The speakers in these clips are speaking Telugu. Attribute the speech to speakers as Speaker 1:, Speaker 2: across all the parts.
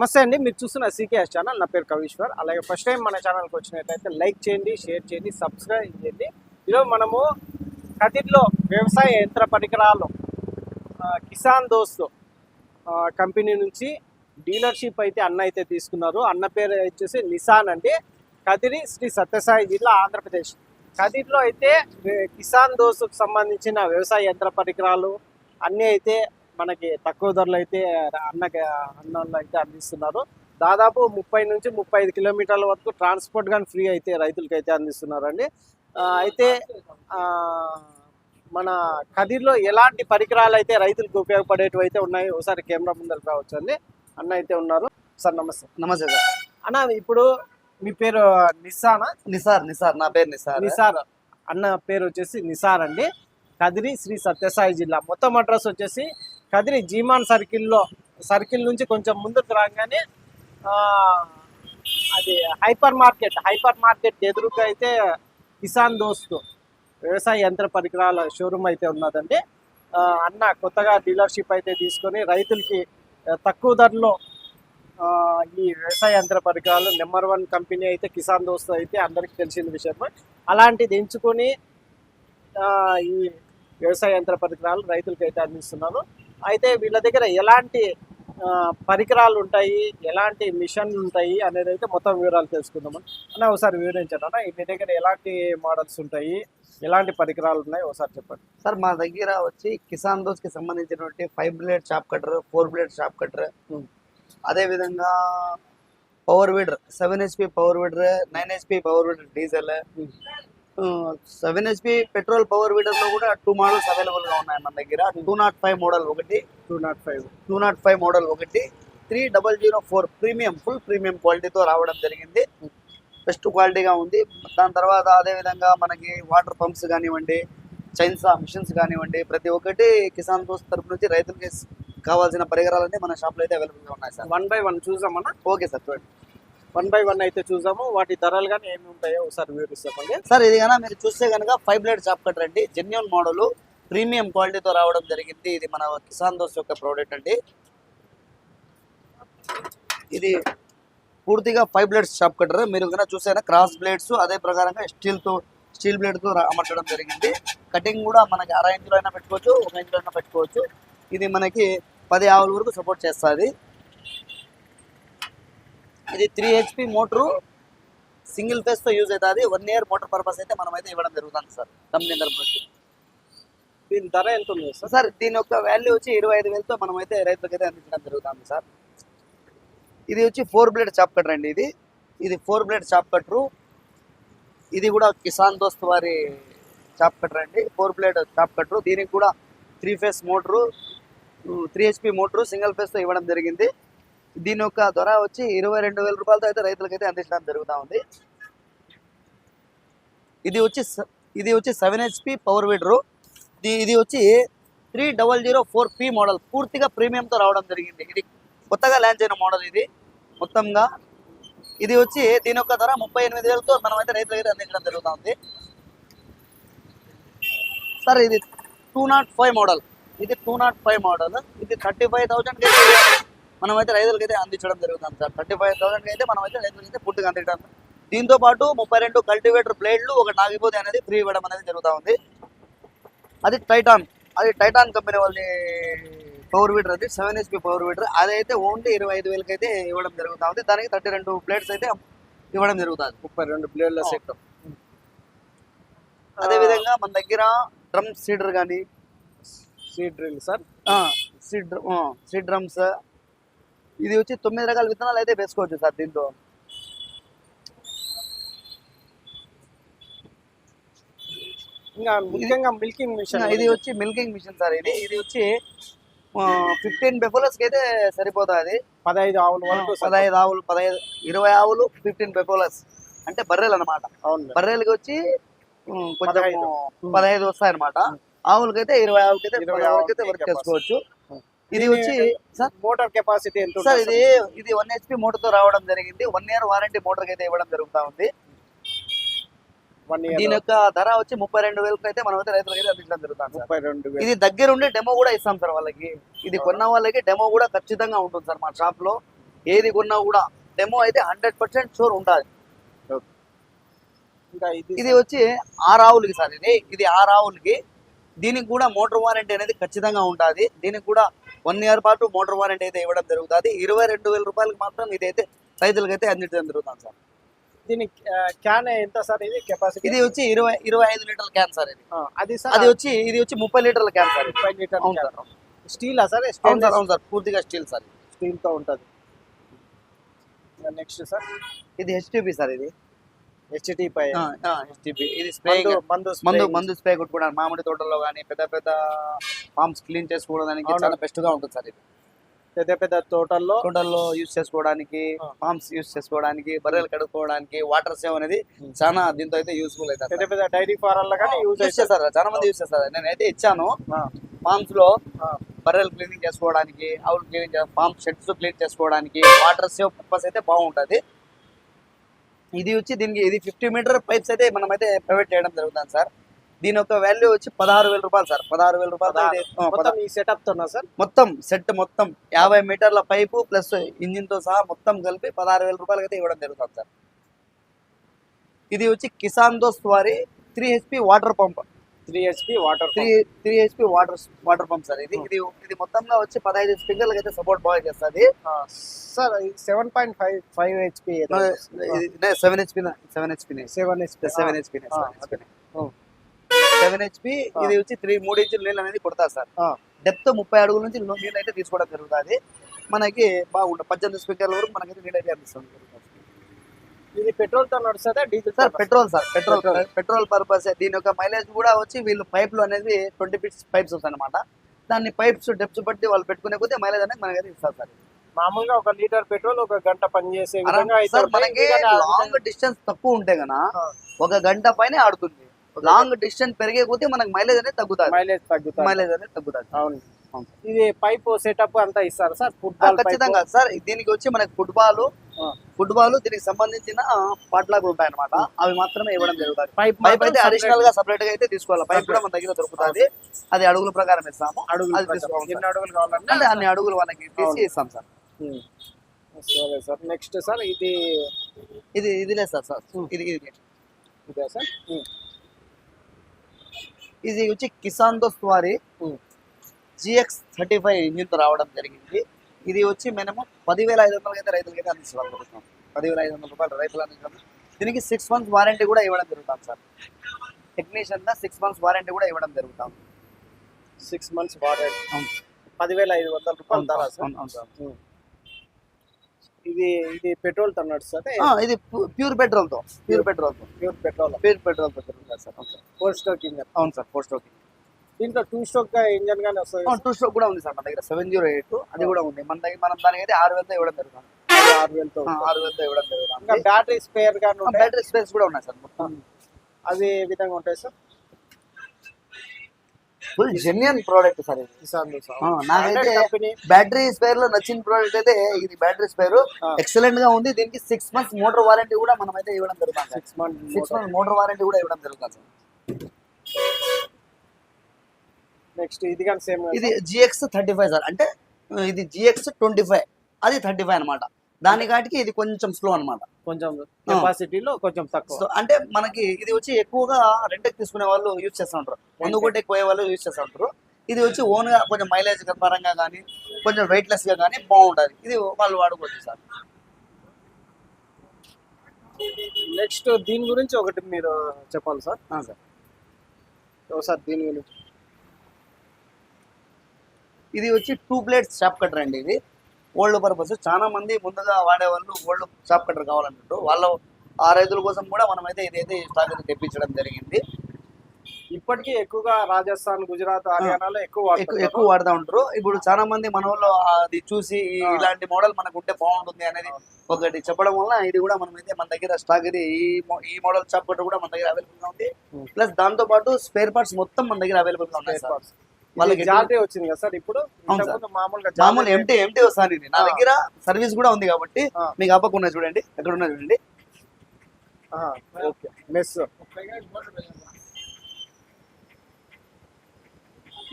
Speaker 1: నమస్తే అండి. మీరు చూస్తున్న సీకేఎస్ ఛానల్. నా పేరు కవీశ్వర్. అలాగే ఫస్ట్ టైం మన ఛానల్కి వచ్చినట్లయితే లైక్ చేయండి షేర్ చేయండి సబ్స్క్రైబ్ చేయండి. ఈరోజు మనము కదిర్లో వ్యవసాయ యంత్ర పరికరాలు కిసాన్ దోస్త్ కంపెనీ నుంచి డీలర్షిప్ అయితే అన్న అయితే తీసుకున్నారు. అన్న పేరు వచ్చేసి నిసాన్ అండి. కదిరి శ్రీ సత్యసాయి జిల్లా ఆంధ్రప్రదేశ్. కదిర్లో అయితే కిసాన్ దోస్తుకు సంబంధించిన వ్యవసాయ యంత్ర పరికరాలు అన్నీ అయితే మనకి తక్కువ ధరలు అయితే అన్నకి అన్నలు అయితే అందిస్తున్నారు. దాదాపు ముప్పై నుంచి ముప్పై ఐదు కిలోమీటర్ల వరకు ట్రాన్స్పోర్ట్ కానీ ఫ్రీ అయితే రైతులకి అయితే అందిస్తున్నారండి అయితే మన కదిర్లో ఎలాంటి పరికరాలు అయితే రైతులకు ఉపయోగపడేటివి అయితే ఉన్నాయి? ఒకసారి కెమెరా ముందరకు రావచ్చు అండి. అన్న అయితే ఉన్నారు. సార్ నమస్తే.
Speaker 2: నమస్తే సార్.
Speaker 1: అన్న ఇప్పుడు మీ పేరు నిస్సానా?
Speaker 2: నిసార్ నిసార్ నా పేరు నిసార్
Speaker 1: నిసార్ అన్న పేరు వచ్చేసి నిసార్ అండి. కదిరి శ్రీ సత్యసాయి జిల్లా. మొత్తం అడ్రస్ వచ్చేసి కదిరి జీమాన్ సర్కిల్లో సర్కిల్ నుంచి కొంచెం ముందుకు రాగానే అది హైపర్ మార్కెట్ హైపర్ మార్కెట్ ఎదురుగా అయితే కిసాన్ దోస్తు వ్యవసాయ యంత్ర పరికరాల షోరూమ్ అయితే ఉన్నదండి. అన్న కొత్తగా డీలర్షిప్ అయితే తీసుకొని రైతులకి తక్కువ ధరలో ఈ వ్యవసాయ యంత్ర పరికరాలు నెంబర్ వన్ కంపెనీ అయితే కిసాన్ దోస్త్ అయితే అందరికీ తెలిసిన విషయమే. అలాంటిది ఎంచుకొని ఈ వ్యవసాయ యంత్ర పరికరాలు రైతులకైతే అందిస్తున్నాను. అందిస్తున్నారు అయితే వీళ్ళ దగ్గర ఎలాంటి పరికరాలు ఉంటాయి ఎలాంటి మిషన్లు ఉంటాయి అనేది అయితే మొత్తం వివరాలు తెలుసుకుందాం అన్న ఒకసారి వివరించారు అన్న మీ దగ్గర ఎలాంటి మోడల్స్ ఉంటాయి ఎలాంటి పరికరాలు ఉన్నాయి ఒకసారి చెప్పండి.
Speaker 2: సార్ మా దగ్గర వచ్చి కిసాన్ దోస్కి సంబంధించినటువంటి five blade chop cutter four blade chop cutter
Speaker 1: Hmm.
Speaker 2: అదే విధంగా power weeder seven HP power weeder nine HP power weeder diesel seven HP petrol power వీడర్లో కూడా టూ మోడల్స్ అవైలబుల్గా ఉన్నాయి మన దగ్గర. టూ నాట్ ఫైవ్ మోడల్ ఒకటి
Speaker 1: two not five
Speaker 2: two not five model ఒకటి three double zero four premium full premium క్వాలిటీతో రావడం జరిగింది. బెస్ట్ క్వాలిటీగా ఉంది. దాని తర్వాత అదే విధంగా మనకి వాటర్ పంప్స్ కానివ్వండి చైన్సా మిషన్స్ కానివ్వండి ప్రతి ఒక్కటి కిసాన్ దోస్త్ తరపు నుంచి రైతులకి కావాల్సిన పరికరాలన్నీ మన షాప్లో అయితే అవైలబుల్గా ఉన్నాయి సార్
Speaker 1: వన్ బై వన్ చూసామన్నా
Speaker 2: ఓకే సార్ చూడండి
Speaker 1: వన్ బై వన్ అయితే చూసాము. వాటి ధరలు కానీ ఏమి ఉంటాయో ఒకసారి వివరిస్తామండి.
Speaker 2: సార్ ఇది కనుక మీరు చూస్తే కనుక ఫైవ్ బ్లేడ్ చాప్ కటర్ అండి జెన్యున్ మోడల్ ప్రీమియం క్వాలిటీతో రావడం జరిగింది. ఇది మన కిసాన్ దోస్ యొక్క ప్రోడక్ట్ అండి. ఇది పూర్తిగా ఫైవ్ బ్లేడ్స్ షాప్ కట్టర్ మీరు కనుక చూసారా క్రాస్ బ్లేడ్స్ అదే ప్రకారంగా స్టీల్తో స్టీల్ బ్లేడ్తో అమర్చడం జరిగింది. కటింగ్ కూడా మనకి అర ఇంచులో అయినా పెట్టుకోవచ్చు ఒక ఇంచులో అయినా పెట్టుకోవచ్చు. ఇది మనకి పది ఆవుల వరకు సపోర్ట్ చేస్తుంది. ఇది త్రీ హెచ్పి మోటరు సింగిల్ ఫేస్తో యూజ్ అవుతుంది. వన్ ఇయర్ మోటార్ పర్పస్ అయితే మనం అయితే ఇవ్వడం జరుగుతుంది సార్. కంపెనీ తరపు
Speaker 1: దీని ధర ఎంత ఉంది సార్?
Speaker 2: సార్ దీని యొక్క వాల్యూ వచ్చి ఇరవై ఐదు వేలతో మనం అయితే రైతులకు అయితే అందించడం జరుగుతుంది సార్. ఇది వచ్చి ఫోర్ బ్లేడ్ చాప్ కటర్ అండి ఇది. ఇది ఫోర్ బ్లేడ్ చాప్ కటరు ఇది కూడా కిసాన్ దోస్త్ వారి చాప్ కటర్ అండి. ఫోర్ బ్లేడ్ చాప్ కటరు దీనికి కూడా three phase motor three HP motor single ఫేస్తో ఇవ్వడం జరిగింది. దీని యొక్క ధర వచ్చి ఇరవై రెండు వేల రూపాయలతో అయితే రైతులకు అయితే అందించడం జరుగుతూ ఉంది. ఇది వచ్చి ఇది వచ్చి సెవెన్ హెచ్పి పవర్ వీడరు. ఇది వచ్చి three double zero four P model. పూర్తిగా ప్రీమియంతో రావడం జరిగింది. ఇది కొత్తగా ల్యాంచ్ అయిన మోడల్ ఇది. మొత్తంగా ఇది వచ్చి దీని యొక్క ధర ముప్పై ఎనిమిది వేలతో మనం అయితే రైతులకు అయితే అందించడం జరుగుతూ ఉంది. సార్ ఇది టూ నాట్ ఫైవ్ మోడల్. ఇది టూ నాట్ ఫైవ్ మోడల్. ఇది థర్టీ ఫైవ్ థౌజండ్ మనం అయితే రైతులకు అయితే అందించడం జరుగుతుంది సార్. థర్టీ ఫైవ్ థౌసండ్కి అయితే మనం అయితే రైతులకు అయితే పూర్తిగా అందించడం. దీంతో పాటు ముప్పై రెండు కల్టివేటర్ బ్లేడ్లు ఒక నాగిపోతే అనేది ఫ్రీ ఇవ్వడం అనేది జరుగుతూ ఉంది. అది టైటాన్ అది టైటాన్ కంపెనీ వాళ్ళ పవర్ వీడర్ అది సెవెన్ హెచ్పి పవర్ వీడర్ అదైతే ఓన్లీ ఇరవై ఐదు వేలకి అయితే ఇవ్వడం జరుగుతూ ఉంది. దానికి థర్టీ రెండు ప్లేట్స్ అయితే ఇవ్వడం జరుగుతుంది.
Speaker 1: ముప్పై రెండు బ్లేడ్ల
Speaker 2: ఆ.
Speaker 1: సెట్
Speaker 2: అదే విధంగా మన దగ్గర డ్రమ్ సీడర్ కానీ
Speaker 1: seed drill sir
Speaker 2: seed seed drums ఇది వచ్చి తొమ్మిది రకాల విత్తనాలు అయితే వేసుకోవచ్చు సార్ దీంతో
Speaker 1: ఇంకా ముఖ్యంగా మిల్కింగ్ మిషన్
Speaker 2: ఇది వచ్చి మిల్కింగ్ మిషన్ సార్ ఇది ఇది వచ్చి ఫిఫ్టీన్ బెఫోలస్కి అయితే సరిపోతుంది
Speaker 1: పదహైదు ఆవుల వరకు.
Speaker 2: పదహైదు ఆవులు పదహైదు ఇరవై ఆవులు ఫిఫ్టీన్ బెఫోలస్ అంటే బర్రెలు అనమాట. బర్రెలకి వచ్చి కొంచెం
Speaker 1: పదహైదు.
Speaker 2: వస్తాయి అనమాట ఆవులకైతే ఇరవై ఆవులకైతే
Speaker 1: ఇరవై
Speaker 2: ఆవులకైతే
Speaker 1: ఆవులకి
Speaker 2: వర్క్. చేసుకోవచ్చు. ఇది వచ్చి సార్
Speaker 1: మోటార్ కెపాసిటీ ఎంత
Speaker 2: సార్ ఇది ఇది వన్ హెచ్పి మోటార్తో రావడం జరిగింది. వన్ ఇయర్ వారంటీ మోటార్ అయితే ఇవ్వడం జరుగుతా ఉంది. దీని యొక్క ధర వచ్చి ముప్పై రెండు వేలకు అయితే మనం అయితే రైతులకి అయితే అందించడం జరుగుతుంది ఇది దగ్గరుండి డెమో కూడా ఇస్తాం సార్ వాళ్ళకి. ఇది కొన్న వాళ్ళకి డెమో కూడా ఖచ్చితంగా ఉంటుంది సార్ మా షాప్లో. ఏది కొన్నా కూడా డెమో అయితే హండ్రెడ్ పర్సెంట్ షూర్ ఉంటుంది
Speaker 1: ఇది
Speaker 2: ఇది వచ్చి ఆరు ఆవులకి సార్ ఇది. ఇది ఆరు ఆవులకి దీనికి కూడా మోటార్ వారంటీ అనేది ఖచ్చితంగా ఉంటుంది దీనికి కూడా వన్ ఇయర్ పాటు మోటార్ వారంటీ అయితే ఇవ్వడం జరుగుతుంది. ఇరవై రెండు వేల రూపాయలకి మాత్రం ఇదైతే రైతులకి అయితే అందించడం జరుగుతుంది సార్.
Speaker 1: దీని క్యాన్ ఎంత సార్ ఇది? కెపాసిటీ?
Speaker 2: ఇది వచ్చి ఇరవై ఇరవై ఐదు లీటర్ల క్యాన్ సార్ ఇది.
Speaker 1: అది సార్
Speaker 2: అది వచ్చి ఇది వచ్చి ముప్పై లీటర్ల క్యాన్ సార్.
Speaker 1: ముప్పై లీటర్
Speaker 2: అవును సార్.
Speaker 1: Steel sir?
Speaker 2: అవును సార్ అవును సార్. పూర్తిగా స్టీల్ సార్ ఇది.
Speaker 1: స్టీల్తో ఉంటది. Next sir?
Speaker 2: ఇది హెచ్టిపి సార్ ఇది.
Speaker 1: హెచ్టి పై
Speaker 2: ఇది స్ప్రే
Speaker 1: మందు మందు
Speaker 2: స్ప్రే. కొట్టుకోవడానికి మామిడి తోటల్లో కానీ పెద్ద పెద్ద ఫార్మ్స్ క్లీన్ చేసుకోవడానికి. చాలా బెస్ట్గా ఉంటుంది సార్ ఇది.
Speaker 1: పెద్ద పెద్ద తోటల్లో
Speaker 2: తోటల్లో యూస్ చేసుకోవడానికి
Speaker 1: ఆ.
Speaker 2: ఫార్మ్స్ యూస్ చేసుకోవడానికి బర్రెలు కడుక్కోవడానికి వాటర్ సేవ్ అనేది. చాలా దీంతో అయితే యూస్ఫుల్
Speaker 1: పెద్ద
Speaker 2: అవుతుంది
Speaker 1: పెద్ద డైరీ ఫారాల్లో కానీ యూజ్
Speaker 2: యూస్ చేస్తారు చాలా మంది యూస్ చేస్తారు నేనైతే ఇచ్చాను. ఫార్మ్స్లో బర్రెలు క్లీనింగ్ చేసుకోవడానికి ఆవులు క్లీనింగ్ ఫార్మ్ షెడ్స్ క్లీన్ చేసుకోవడానికి వాటర్ సేవ్ పర్పస్ అయితే బాగుంటుంది. ఇది వచ్చి దీనికి ఇది ఫిఫ్టీ మీటర్ పైప్స్ అయితే మనం అయితే ప్రొవైడ్ చేయడం జరుగుతుంది సార్. దీని యొక్క వాల్యూ వచ్చి పదహారు వేల రూపాయలు సార్. పదహారు వేల రూపాయలు
Speaker 1: సెటప్ సార్?
Speaker 2: మొత్తం సెట్ మొత్తం యాభై మీటర్ల పైపు ప్లస్ ఇంజిన్తో సహా మొత్తం కలిపి పదహారు వేల రూపాయలకి అయితే ఇవ్వడం జరుగుతుంది సార్. ఇది వచ్చి కిసాన్ దోస్త్ వారి three HP water pump
Speaker 1: three HP water
Speaker 2: three three HP water water pump sir ఇది ఇది ఇది మొత్తంగా వచ్చి పదహైదు స్ప్రింక్లర్కి అయితే సపోర్ట్ బాగా చేస్తుంది.
Speaker 1: Sir seven point five five HP
Speaker 2: seven HP seven HP
Speaker 1: seven HP
Speaker 2: seven HP seven HP ఇది వచ్చి త్రీ మూడు ఇంచుల నీళ్ళు అనేది కొడతారు సార్. డెప్త్ ముప్పై అడుగుల నుంచి నీళ్ళు అయితే తీసుకోవడం జరుగుతుంది. మనకి బాగుంటుంది. పద్దెనిమిది స్పీకర్ల వరకు మనకైతే నీళ్ళు అయితే అందిస్తుంది
Speaker 1: ఇది పెట్రోల్తో నడుస్తుందా diesel
Speaker 2: sir petrol sir petrol. Petrol purpose దీని యొక్క మైలేజ్ కూడా వచ్చి వీళ్ళు పైప్లు అనేది ట్వంటీ ఫిట్స్ పైప్స్ వస్తాయి అనమాట దాన్ని పైప్స్ డెప్స్ బట్టి వాళ్ళు పెట్టుకునే కొద్దీ మైలేజ్ అనేది మనకైతే ఇస్తారు సార్
Speaker 1: మామూలుగా ఒక లీటర్ పెట్రోల్ ఒక గంట పనిచేసే విధంగా అయితే
Speaker 2: సార్. మనకి లాంగ్ డిస్టెన్స్ తక్కువ ఉంటే గన
Speaker 1: ఆ.
Speaker 2: ఒక గంట పైన ఆడుతుంది లాంగ్ డిస్టెన్స్ పెరిగే కొద్దీ మనకి మైలేజ్ అనేది తగ్గుతుంది
Speaker 1: మైలేజ్ తగ్గుతుంది
Speaker 2: మైలేజ్ అనేది తగ్గుతుంది
Speaker 1: అవును. ఇది పైప్ సెటప్ అంతా ఇస్తారు సార్? ఫుట్బాల్
Speaker 2: ఖచ్చితంగా. సార్ దీనికి వచ్చి మనకి ఫుట్బాల్. ఫుట్బాల్ దీనికి సంబంధించిన పాట్లాగులు ఉంటాయి అనమాట అవి మాత్రమే ఇవ్వడం జరుగుతుంది.
Speaker 1: పైప్
Speaker 2: పైప్ అయితే అడిషనల్గా సపరేట్గా అయితే తీసుకోవాలి. పైప్ కూడా మన దగ్గర దొరుకుతుంది. అది అడుగుల ప్రకారం ఇస్తాము.
Speaker 1: అడుగులు ఎన్ని అడుగులు కావాలన్నా
Speaker 2: అంటే అన్ని అడుగులు వాళ్ళకి తీసి. ఇస్తాం సార్.
Speaker 1: సరే సార్. నెక్స్ట్ సార్ ఇది
Speaker 2: ఇది ఇదిలే సార్ సార్. ఇది ఇది.
Speaker 1: ఇదే సార్.
Speaker 2: ఇది వచ్చి కిసాన్ దోస్త్ వారి. జిఎక్స్ థర్టీ ఫైవ్ ఇంజిన్తో రావడం జరిగింది. ఇది వచ్చి మినిమం పదివేల ఐదు వందలకి అయితే రైతులకి అయితే అందిస్తున్నాం ప్రభుత్వం పదివేల ఐదు వందల రూపాయలు రైతులు అందించడం దీనికి సిక్స్ మంత్స్ వారంటీ కూడా ఇవ్వడం జరుగుతుంది sir. Technician six months warranty కూడా ఇవ్వడం జరుగుతాం.
Speaker 1: సిక్స్ మంత్స్
Speaker 2: అవును.
Speaker 1: పదివేల ఐదు వందల రూపాయలు ధర
Speaker 2: అవును, సార్.
Speaker 1: ఇది ఇది పెట్రోల్తో నడుస్తుంది
Speaker 2: ఇది ప్యూర్ పెట్రోల్తో ప్యూర్ పెట్రోల్తో.
Speaker 1: ప్యూర్ పెట్రోల్
Speaker 2: ప్యూర్ పెట్రోల్తో తిరుగుతుంది సార్.
Speaker 1: Four engine.
Speaker 2: అవును సార్ ఫోర్ స్ట్రోక్
Speaker 1: దీంట్లో టూ స్ట్రోక్ ఇంజన్ గానే వస్తుంది.
Speaker 2: టూ స్ట్రోక్ కూడా ఉంది సార్ మన దగ్గర సెవెన్ జీరో ఎయిట్ అది కూడా ఉంది. మన దగ్గర మనం దానికి అయితే ఆరు వేలతో ఇవ్వడం జరుగుతుంది.
Speaker 1: ఆరు వేలతో.
Speaker 2: ఆరు వేలతో ఇవ్వడం
Speaker 1: ఇంకా
Speaker 2: జరుగుతుంది
Speaker 1: బ్యాటరీ స్పేర్ గానీ
Speaker 2: బ్యాటరీ స్పేస్ కూడా ఉన్నాయి సార్ మొత్తం.
Speaker 1: అది ఏ విధంగా ఉంటాయి sir?
Speaker 2: Full genuine product sir ఇది. నాకైతే బ్యాటరీ స్పేర్లో నచ్చిన ప్రోడక్ట్ అయితే ఇది బ్యాటరీ స్పేర్. ఎక్సలెంట్గా ఉంది. దీనికి సిక్స్ మంత్స్ మోటార్ వారంటీ కూడా మనం అయితే ఇవ్వడం జరుగుతుంది
Speaker 1: six month
Speaker 2: six months motor warranty కూడా ఇవ్వడం జరుగుతుంది సార్
Speaker 1: నెక్స్ట్ ఇది కానీ సేమ్
Speaker 2: ఇది జిఎక్స్ థర్టీ ఫైవ్ సార్. అంటే ఇది జిఎక్స్ ట్వంటీ ఫైవ్ అది థర్టీ ఫైవ్ అనమాట దాని కాటికి ఇది కొంచెం స్లో అన్నమాట.
Speaker 1: కొంచెం కెపాసిటీలో కొంచెం తక్కువ.
Speaker 2: అంటే మనకి ఇది వచ్చి ఎక్కువగా రెంట్కి తీసుకునే వాళ్ళు యూజ్ చేస్తూ ఉంటారు. ముందు కొట్టి ఎక్కువ వాళ్ళు యూజ్ చేస్తూ ఉంటారు. ఇది వచ్చి ఓన్గా కొంచెం మైలేజ్ పరంగా కానీ కొంచెం వెయిట్లెస్గా కానీ బాగుంటుంది. ఇది వాళ్ళు వాడుకోవచ్చు సార్.
Speaker 1: నెక్స్ట్ దీని గురించి ఒకటి మీరు చెప్పాలి సార్.
Speaker 2: సార్.
Speaker 1: ఒకసారి దీని గురించి.
Speaker 2: ఇది వచ్చి టూ ప్లేట్స్ షాప్ కట్టర్ అండి ఇది. ఓల్డ్ పర్పస్ చాలా మంది ముందుగా వాడేవాళ్ళు ఓల్డ్ షాప్ కట్టర్ కావాలంటారు వాళ్ళ ఆ రైతుల కోసం కూడా మనమైతే ఇదైతే స్టాక్ అయితే తెప్పించడం జరిగింది.
Speaker 1: ఇప్పటికీ ఎక్కువగా రాజస్థాన్ గుజరాత్ హర్యానాలో ఎక్కువ
Speaker 2: ఎక్కువ వాడుతూ ఉంటారు. ఇప్పుడు చాలా మంది మన వాళ్ళు అది చూసి. ఇలాంటి మోడల్ మనకు ఉంటే బాగుంటుంది అనేది ఒకటి చెప్పడం వల్ల ఇది కూడా మనమైతే మన దగ్గర స్టాక్ ఇది ఈ మోడల్ షాప్ కూడా మన దగ్గర అవైలబుల్గా ఉంది. ప్లస్ దాంతో పాటు స్పేర్ పార్ట్స్ మొత్తం మన దగ్గర అవైలబుల్గా
Speaker 1: parts.
Speaker 2: వాళ్ళకి
Speaker 1: జాలరీ వచ్చింది కదా సార్ ఇప్పుడు? మామూలుగా
Speaker 2: మామూలు ఎంటీ ఎంటీ వస్తాను నా. దగ్గర సర్వీస్ కూడా ఉంది కాబట్టి. మీకు అప్పకు ఉన్నాయి చూడండి. ఎక్కడ ఉన్నాయి చూడండి
Speaker 1: ఓకే. మెస్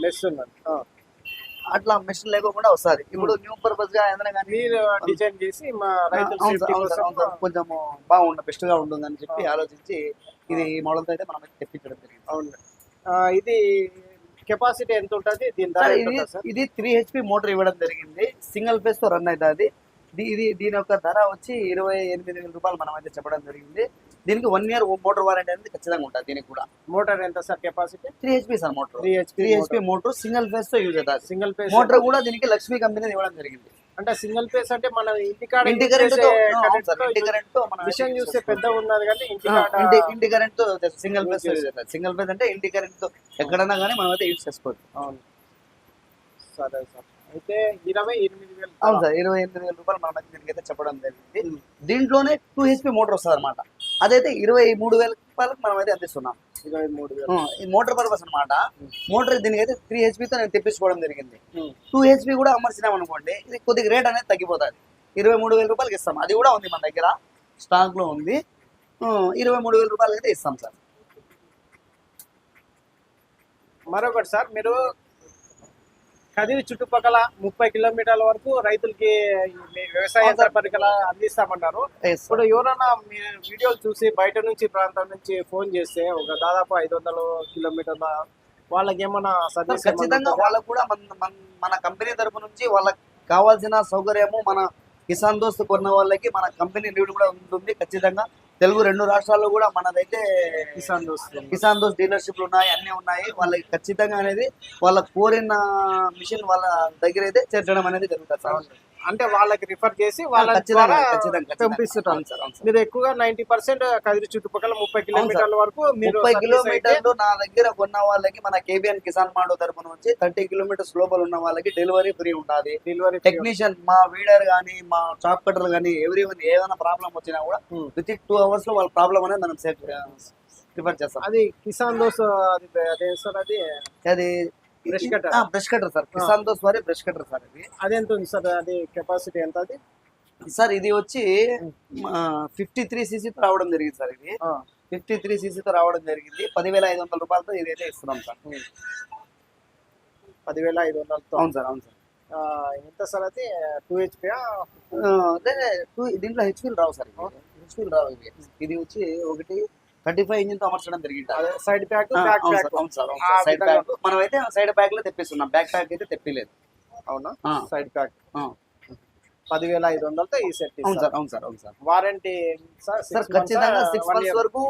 Speaker 1: మెస్ ఉన్నది. ఆ.
Speaker 2: అట్లా మిషన్ లేకుండా వస్తుంది ఇప్పుడు న్యూ
Speaker 1: పర్పస్గా డిజైన్ చేసి మా
Speaker 2: కొంచెం బాగుండ బెస్ట్గా ఉంటుందని చెప్పి ఆలోచించి ఇది మోడల్ అయితే మనం తెప్పించడం జరిగింది.
Speaker 1: అవును ఇది కెపాసిటీ ఎంత ఉంటుంది? దీని ధర
Speaker 2: ఇది ఇది త్రీ హెచ్పి మోటార్ ఇవ్వడం జరిగింది. సింగిల్ ఫేస్తో రన్ అవుతుంది. ఇది దీని యొక్క ధర వచ్చి ఇరవై ఎనిమిది వేల రూపాయలు మనం అయితే చెప్పడం జరిగింది. దీనికి వన్ ఇయర్ మోటార్ వారంటీ అనేది ఖచ్చితంగా ఉంటుంది దీనికి కూడా.
Speaker 1: మోటార్ ఎంత sir capacity?
Speaker 2: Three HP sir motor.
Speaker 1: Three HP
Speaker 2: three HP motor. Single ఫేస్తో use అవుతుంది.
Speaker 1: సింగిల్ పేస్
Speaker 2: మోటార్ కూడా దీనికి లక్ష్మీ కంపెనీ ఇవ్వడం జరిగింది.
Speaker 1: అంటే సింగిల్ పేస్ అంటే మన
Speaker 2: ఇంటి
Speaker 1: use
Speaker 2: కరెంట్ ఇంటి
Speaker 1: use చూస్తే. పెద్ద ఉన్నది కానీ
Speaker 2: ఇంటి ఇంటి current single phase single phase అంటే ఇంటి కరెంట్తో ఎక్కడైనా కానీ మనం అయితే యూజ్ చేసుకోవచ్చు.
Speaker 1: అవును. సరే సార్. అయితే ఇరవై ఎనిమిది వేలు.
Speaker 2: అవును సార్ ఇరవై ఎనిమిది వేల రూపాయలు మనం అయితే దీనికి అయితే చెప్పడం జరిగింది. దీంట్లోనే టూ హెచ్పి మోటార్ వస్తుంది అనమాట అదైతే ఇరవై మూడు వేల రూపాయలకు మనం అయితే అందిస్తున్నాం. ఈ మోటార్ పర్పస్ అనమాట మోటార్ దీనికి అయితే త్రీ హెచ్పితో నేను తెప్పించుకోవడం జరిగింది. టూ హెచ్పి కూడా అమర్చినాం అనుకోండి ఇది కొద్దిగా రేట్ అనేది తగ్గిపోతుంది. ఇరవై మూడు వేల రూపాయలకి ఇస్తాం. అది కూడా ఉంది మన దగ్గర. స్టాక్లో ఉంది. ఇరవై మూడు వేల రూపాయలకి అయితే ఇస్తాం సార్.
Speaker 1: మరొకటి సార్ మీరు కదిరి చుట్టుపక్కల ముప్పై కిలోమీటర్ల వరకు రైతులకి వ్యవసాయ. పరికరాలు అందిస్తామన్నారు. ఇప్పుడు ఎవరైనా మీ వీడియోలు చూసి బయట నుంచి ప్రాంతం నుంచి ఫోన్ చేస్తే ఒక దాదాపు ఐదు వందల కిలోమీటర్ల వాళ్ళకి ఏమైనా
Speaker 2: సార్,
Speaker 1: సర్వీస్
Speaker 2: ఖచ్చితంగా వాళ్ళకు కూడా మన మన- మన కంపెనీ తరపు నుంచి వాళ్ళకి కావాల్సిన సౌకర్యము మన కిసాన్ దోస్త్ కొన్న వాళ్ళకి మన కంపెనీ లీడ్ కూడా ఉంటుంది ఖచ్చితంగా తెలుగు రెండు రాష్ట్రాల్లో కూడా మనదైతే
Speaker 1: కిసాన్ దోస్తుంది
Speaker 2: కిసాన్ దోస్త్ డీలర్షిప్లు ఉన్నాయి అన్ని ఉన్నాయి. వాళ్ళకి ఖచ్చితంగా అనేది వాళ్ళ కోరిన మిషన్ వాళ్ళ దగ్గర అయితే చేర్చడం అనేది జరుగుతుంది. సార్
Speaker 1: అంటే వాళ్ళకి రిఫర్ చేసి వాళ్ళ ద్వారా
Speaker 2: సార్.
Speaker 1: మీరు ఎక్కువగా నైన్టీ పర్సెంట్ కదిరి చుట్టుపక్కల ముప్పై కిలోమీటర్ల వరకు
Speaker 2: ముప్పై కిలోమీటర్లు నా దగ్గర కొన్న వాళ్ళకి మన కేబిఎన్ కిసాన్ మాండో తరపు నుంచి థర్టీ కిలోమీటర్స్ లోపల ఉన్న వాళ్ళకి డెలివరీ ఫ్రీ ఉంటుంది
Speaker 1: డెలివరీ
Speaker 2: టెక్నీషియన్ మా వీడర్ కానీ మా చాప్ కటర్ కానీ ఎవ్రీ వన్ ఏదైనా ప్రాబ్లం వచ్చినా కూడా. విత్ టూ అవర్స్లో వాళ్ళ ప్రాబ్లం అనేది మనం సెట్ రిఫర్ చేస్తాం.
Speaker 1: అది కిసాన్ దోస్ అది? అదే Brush cutter.
Speaker 2: Brush cutter sir. Kisan Dost వారి బ్రష్ కటర్ సార్ ఇది.
Speaker 1: అది ఎంత ఉంది సార్? అది కెపాసిటీ ఎంత అది?
Speaker 2: సార్ ఇది వచ్చి ఫిఫ్టీ త్రీ సీసీతో రావడం జరిగింది సార్ ఇది. ఫిఫ్టీ త్రీ సీసీతో రావడం జరిగింది. పదివేల ఐదు వందల రూపాయలతో ఇదైతే ఇస్తున్నాం సార్.
Speaker 1: పదివేల ఐదు వందలతో.
Speaker 2: అవును సార్ అవును సార్.
Speaker 1: ఎంత సార్ అది? టూ హెచ్పి
Speaker 2: టూ- దీంట్లో హెచ్పీలు రావు సార్ హెచ్పీలు రావు ఇవి. ఇది వచ్చి ఒకటి థర్టీ ఫైవ్ ఇంజిన్తో అమర్చడం జరిగింది
Speaker 1: సైడ్ బ్యాక్
Speaker 2: అవును సార్. సైడ్. బ్యాగ్ మనం అయితే సైడ్ బ్యాగ్లో తెప్పిస్తున్నాం బ్యాక్ ప్యాక్ అయితే తెప్పిలేదు
Speaker 1: అవునా సైడ్ ప్యాక్
Speaker 2: ఆ.
Speaker 1: పదివేల ఐదు వందలతో ఈ సెట్
Speaker 2: అవును సార్ అవును సార్ అవును సార్.
Speaker 1: వారంటీ సార్
Speaker 2: సార్ ఖచ్చితంగా సిక్స్ మంత్స్ వరకు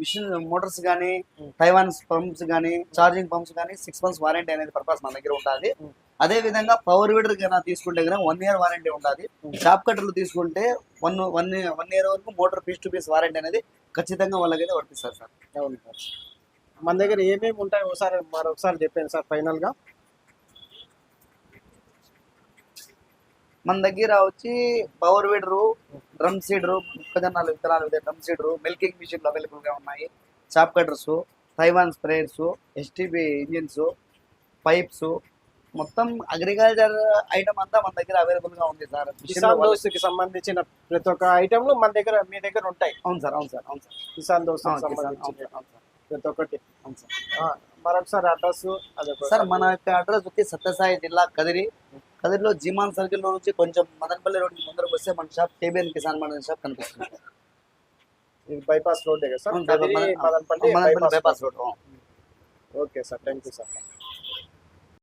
Speaker 2: మిషన్ మోటార్స్ కానీ
Speaker 1: Hmm.
Speaker 2: టైవాన్ పంప్స్ కానీ ఛార్జింగ్ పంప్స్ కానీ సిక్స్ మంత్స్ వారంటీ అనేది పర్పస్ మన దగ్గర ఉంటుంది
Speaker 1: Hmm.
Speaker 2: అదే విధంగా పవర్ వీడర్ కన్నా తీసుకుంటే కనుక వన్ ఇయర్ వారంటీ ఉంటుంది. షాప్ కట్టర్లు తీసుకుంటే వన్ వన్ వన్ ఇయర్ వరకు motor piece to piece warranty అనేది ఖచ్చితంగా వాళ్ళకైతే వర్తిస్తారు సార్.
Speaker 1: అవును సార్. మన దగ్గర ఏమేమి ఉంటాయి ఒకసారి మరొకసారి చెప్పాను సార్ ఫైనల్
Speaker 2: మన దగ్గర వచ్చి పవర్ వీడరు డ్రమ్ సీడరు మొక్కజొన్నలు విత్తనాలు డ్రమ్ సీడరు మిల్కింగ్ మిషన్లు అవైలబుల్గా ఉన్నాయి. Chop cutters Taiwan sprayers STB engines pipes మొత్తం అగ్రికల్చర్ ఐటమ్ అంతా మన దగ్గర అవైలబుల్గా ఉంది సార్.
Speaker 1: కిసాన్
Speaker 2: వాళ్ళ-
Speaker 1: దోస్తుకి సంబంధించిన ప్రతి ఒక్క ఐటమ్ మన దగ్గర మీ దగ్గర ఉంటాయి.
Speaker 2: అవును సార్ అవును సార్ అవును సార్.
Speaker 1: కిసాన్
Speaker 2: సార్,
Speaker 1: ప్రతి ఒక్కటి.
Speaker 2: అవును సార్.
Speaker 1: మరొకసారి అడ్రస్
Speaker 2: సార్ మన యొక్క అడ్రస్ వచ్చి సత్యసాయి జిల్లా కదిరి కదిరిలో జీమాన్ సర్కిల్లో నుంచి కొంచెం మదనపల్లి రోడ్ ముందరకు వస్తే మన షాప్ కేబిఎన్ కిసాన్ మండలి షాప్ కనిపిస్తుంది.
Speaker 1: ఇది బైపాస్ రోడ్ కదా సార్?
Speaker 2: మన-
Speaker 1: Madanapalli
Speaker 2: bypass. Road
Speaker 1: okay sir thank you sir.